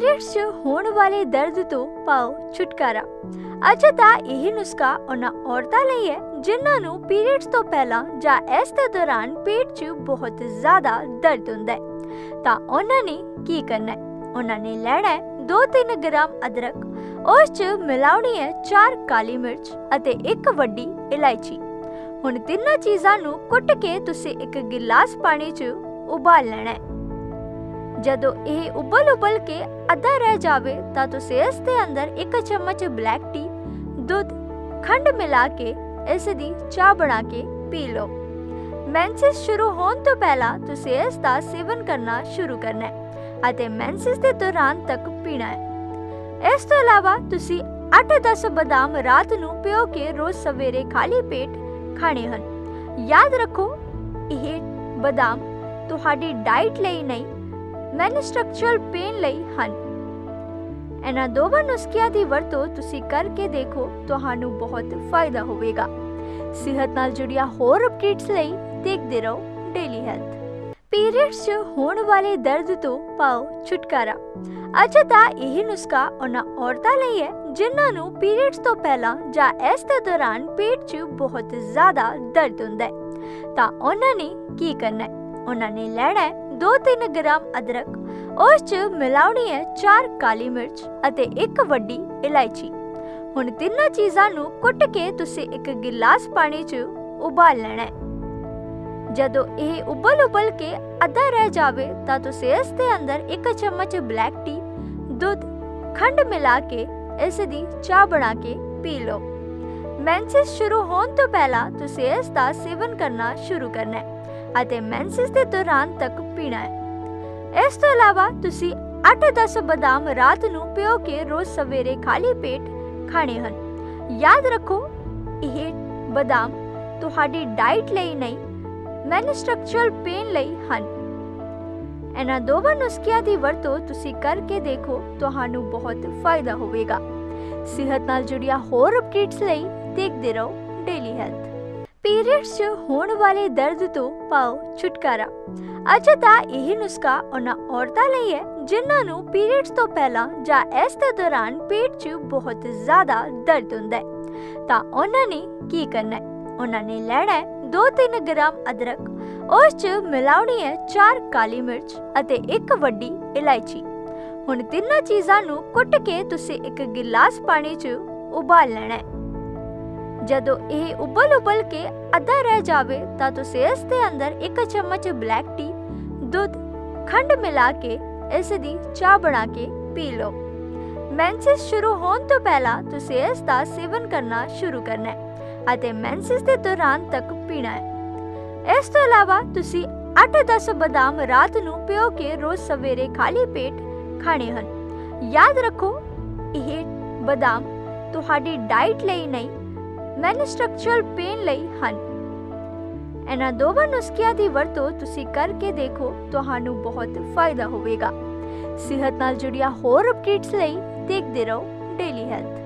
Periods 'ਚ ਹੋਣ ਵਾਲੇ ਦਰਦ ਤੋਂ ਪਾਓ ਛੁਟਕਾਰਾ। ਅੱਜ ਦਾ ਇਹ ਨੁਸਖਾ ਉਹਨਾਂ ਔਰਤਾਂ ਲਈ ਹੈ, ਜਿਨ੍ਹਾਂ ਨੂੰ ਪੀਰੀਅਡਸ ਤੋਂ ਪਹਿਲਾਂ ਜਾਂ ਇਸ ਦੇ ਦੌਰਾਨ ਪੇਟ 'ਚ ਬਹੁਤ ਜ਼ਿਆਦਾ ਦਰਦ ਹੁੰਦਾ ਹੈ। ਤਾਂ ਉਹਨਾਂ ਨੇ ਕੀ ਕਰਨਾ ਹੈ? ਉਹਨਾਂ ਨੇ ਲੈਣਾ ਹੈ 2-3 ਗ੍ਰਾਮ ਅਦਰਕ, ਉਸ 'ਚ ਮਿਲਾਉਣੀ ਹੈ 4 ਕਾਲੀ ਮਿਰਚ ਅਤੇ ਇੱਕ ਵੱਡੀ ਇਲਾਇਚੀ। ਹੁਣ ਤਿੰਨਾਂ ਚੀਜ਼ਾਂ ਨੂੰ ਕੁੱਟ ਕੇ ਤੁਸੀਂ ਇੱਕ ਗਿਲਾਸ ਪਾਣੀ 'ਚ ਉਬਾਲ ਲੈਣਾ ਹੈ। ਜਦੋਂ ਇਹ ਉਬਲ ਉਬਲ ਕੇ ਅੱਧਾ ਰਹਿ ਜਾਵੇ ਤਾਂ ਤੁਸੀਂ ਇਸ ਦੇ ਅੰਦਰ ਇੱਕ ਚਮਚ ਬਲੈਕ ਟੀ ਦੁੱਧ, ਖੰਡ ਮਿਲਾ ਕੇ ਇਸ ਦੀ ਚਾਹ ਬਣਾ ਕੇ ਪੀ ਲਓ। ਮੈਂਸਿਸ ਸ਼ੁਰੂ ਹੋਣ ਤੋਂ ਪਹਿਲਾਂ ਤੁਸੀਂ ਇਸ ਦਾ ਸੇਵਨ ਕਰਨਾ ਸ਼ੁਰੂ ਕਰਨਾ ਹੈ ਅਤੇ ਮੈਂਸਿਸ ਦੇ ਦੌਰਾਨ ਤੱਕ ਪੀਣਾ ਹੈ। ਇਸ ਤੋਂ ਇਲਾਵਾ ਤੁਸੀਂ 8-10 ਬਦਾਮ ਰਾਤ ਨੂੰ ਪਿਓ ਕੇ ਰੋਜ਼ ਸਵੇਰੇ ਖਾਲੀ ਪੇਟ ਖਾਣੇ ਹਨ। ਯਾਦ ਰੱਖੋ, ਇਹ ਬਦਾਮ ਤੁਹਾਡੀ ਡਾਈਟ ਲਈ ਨਹੀਂ ਮੈਨਸਟ੍ਰਕਚਰਲ ਪੇਨ ਲਈ ਹਨ। ਇਹਨਾਂ ਦੋਵਾਂ ਨੁਸਖਿਆਂ ਦੀ ਵਰਤੋਂ ਤੁਸੀਂ ਕਰਕੇ ਦੇਖੋ, ਤੁਹਾਨੂੰ ਬਹੁਤ ਫਾਇਦਾ ਹੋਵੇਗਾ। ਸਿਹਤ ਨਾਲ ਜੁੜੀਆਂ ਹੋਰ ਅਪਡੇਟਸ ਲਈ ਦੇਖਦੇ ਰਹੋ ਡੇਲੀ ਹੈਲਥ ਪੀਰੀਅਡਸ 'ਚ ਹੋਣ ਵਾਲੇ ਦਰਦ ਤੋਂ ਪਾਓ ਛੁਟਕਾਰਾ। ਅੱਜ ਦਾ ਇਹ ਨੁਸਖਾ ਉਹਨਾਂ ਔਰਤਾਂ ਲਈ ਹੈ, ਜਿਨ੍ਹਾਂ ਨੂੰ ਪੀਰੀਅਡਸ ਤੋਂ ਪਹਿਲਾਂ ਜਾਂ ਇਸ ਦੇ ਦੌਰਾਨ ਪੇਟ 'ਚ ਬਹੁਤ ਜ਼ਿਆਦਾ ਦਰਦ ਹੁੰਦਾ ਹੈ। ਤਾਂ ਉਹਨਾਂ ਨੇ ਕੀ ਕਰਨਾ ਹੈ? ਉਹਨਾਂ ਨੇ ਲੈਣਾ ਹੈ 2-3 ਗ੍ਰਾਮ ਅਦਰਕ, ਉਸ 'ਚ ਮਿਲਾਉਣੀ ਹੈ 4 ਕਾਲੀ ਮਿਰਚ ਅਤੇ ਇੱਕ ਵੱਡੀ ਇਲਾਇਚੀ। ਹੁਣ ਤਿੰਨਾਂ ਚੀਜ਼ਾਂ ਨੂੰ ਕੁੱਟ ਕੇ ਤੁਸੀਂ ਇੱਕ ਗਿਲਾਸ ਪਾਣੀ 'ਚ ਉਬਾਲ ਲੈਣਾ ਹੈ। ਜਦੋਂ ਇਹ ਉਬਲ ਉਬਲ ਕੇ ਅੱਧਾ ਰਹਿ ਜਾਵੇ, ਤਾਂ ਤੁਸੀਂ ਇਸ ਦੇ ਅੰਦਰ ਇੱਕ ਚਮਚ ਬਲੈਕ ਟੀ, ਦੁੱਧ, ਖੰਡ ਮਿਲਾ ਕੇ ਇਸ ਦੀ ਚਾਹ ਬਣਾ ਕੇ ਪੀ ਲਓ। ਮੈਂਸਿਸ ਸ਼ੁਰੂ ਹੋਣ ਤੋਂ ਪਹਿਲਾਂ ਤੁਸੀਂ ਇਸ ਦਾ ਸੇਵਨ ਕਰਨਾ ਸ਼ੁਰੂ ਕਰਨਾ ਹੈ। ਅਤੇ ਮੈਂਸਿਸ ਦੇ ਦੌਰਾਨ ਤੱਕ ਪੀਣਾ ਹੈ। ਇਸ ਤੋਂ ਇਲਾਵਾ ਤੁਸੀਂ 8-10 ਬਦਾਮ ਰਾਤ ਨੂੰ ਪਿਓ ਕੇ ਰੋਜ਼ ਸਵੇਰੇ ਖਾਲੀ ਪੇਟ ਖਾਣੇ ਹਨ। ਯਾਦ ਰੱਖੋ, ਇਹ ਬਦਾਮ ਤੁਹਾਡੀ ਡਾਈਟ ਲਈ ਨਹੀਂ ਮੈਨਸਟ੍ਰਕਚਰਲ ਪੇਨ ਲਈ ਹਨ। ਇਹਨਾਂ ਦੋਵਾਂ ਨੁਸਖਿਆਂ ਦੀ ਵਰਤੋਂ ਤੁਸੀਂ ਕਰਕੇ ਦੇਖੋ, ਤੁਹਾਨੂੰ ਬਹੁਤ ਫਾਇਦਾ ਹੋਵੇਗਾ। ਸਿਹਤ ਨਾਲ ਜੁੜੀਆਂ ਹੋਰ ਅਪਡੇਟਸ ਲਈ ਦੇਖਦੇ ਰਹੋ ਡੇਲੀ ਹੈਲਥ। ਪੀਰੀਅਡਸ 'ਚ ਹੋਣ ਵਾਲੇ ਦਰਦ ਤੋਂ ਪਾਓ ਛੁਟਕਾਰਾ। ਅੱਜ ਦਾ ਇਹ ਨੁਸਖਾ ਉਹਨਾਂ ਔਰਤਾਂ ਲਈ ਹੈ, ਜਿਨ੍ਹਾਂ ਨੂੰ ਪੀਰੀਅਡਸ ਤੋਂ ਪਹਿਲਾਂ ਜਾਂ ਇਸ ਦੇ ਦੌਰਾਨ ਪੇਟ 'ਚ ਬਹੁਤ ਜ਼ਿਆਦਾ ਦਰਦ ਹੁੰਦਾ ਹੈ। ਤਾਂ ਉਹਨਾਂ ਨੇ ਕੀ ਕਰਨਾ ਹੈ? ਉਹਨਾਂ ਨੇ ਲੈਣਾ ਹੈ 2-3 ਗ੍ਰਾਮ ਅਦਰਕ, ਉਸ 'ਚ ਮਿਲਾਉਣੀ ਹੈ 4 ਕਾਲੀ ਮਿਰਚ ਅਤੇ ਇੱਕ ਵੱਡੀ ਇਲਾਇਚੀ। ਹੁਣ ਤਿੰਨਾਂ ਚੀਜ਼ਾਂ ਨੂੰ ਕੁੱਟ ਕੇ ਤੁਸੀਂ ਇੱਕ ਗਿਲਾਸ ਪਾਣੀ 'ਚ ਉਬਾਲ ਲੈਣਾ ਹੈ। ਜਦੋਂ ਇਹ ਉਬਲ ਉਬਲ ਕੇ ਅੱਧਾ ਰਹਿ ਜਾਵੇ ਤਾਂ ਤੁਸੀਂ ਇਸ ਦੇ ਅੰਦਰ ਇੱਕ ਚਮਚ ਬਲੈਕ ਟੀ ਦੁੱਧ, ਖੰਡ ਮਿਲਾ ਕੇ ਇਸ ਦੀ ਚਾਹ ਬਣਾ ਕੇ ਪੀ ਲਓ। ਮੈਂਸਿਸ ਸ਼ੁਰੂ ਹੋਣ ਤੋਂ ਪਹਿਲਾਂ ਤੁਸੀਂ ਇਸ ਦਾ ਸੇਵਨ ਕਰਨਾ ਸ਼ੁਰੂ ਕਰਨਾ ਹੈ ਅਤੇ ਮੈਂਸਿਸ ਦੇ ਦੌਰਾਨ ਤੱਕ ਪੀਣਾ ਹੈ। ਇਸ ਤੋਂ ਇਲਾਵਾ ਤੁਸੀਂ 8-10 ਬਦਾਮ ਰਾਤ ਨੂੰ ਪਿਓ ਕੇ ਰੋਜ਼ ਸਵੇਰੇ ਖਾਲੀ ਪੇਟ ਖਾਣੇ ਹਨ। ਯਾਦ ਰੱਖੋ, ਇਹ ਬਦਾਮ ਤੁਹਾਡੀ ਡਾਈਟ ਲਈ ਨਹੀਂ ਮੈਨਸਟ੍ਰਕਚਰਲ ਪੇਨ ਲਈ ਹਨ। ਇਹਨਾਂ ਦੋਵਾਂ ਨੁਸਖਿਆਂ ਦੀ ਵਰਤੋਂ ਤੁਸੀਂ ਕਰਕੇ ਦੇਖੋ, ਤੁਹਾਨੂੰ ਬਹੁਤ ਫਾਇਦਾ ਹੋਵੇਗਾ। ਸਿਹਤ ਨਾਲ ਜੁੜੀਆਂ ਹੋਰ ਅਪਡੇਟਸ ਲਈ ਦੇਖਦੇ ਰਹੋ ਡੇਲੀ ਹੈਲਥ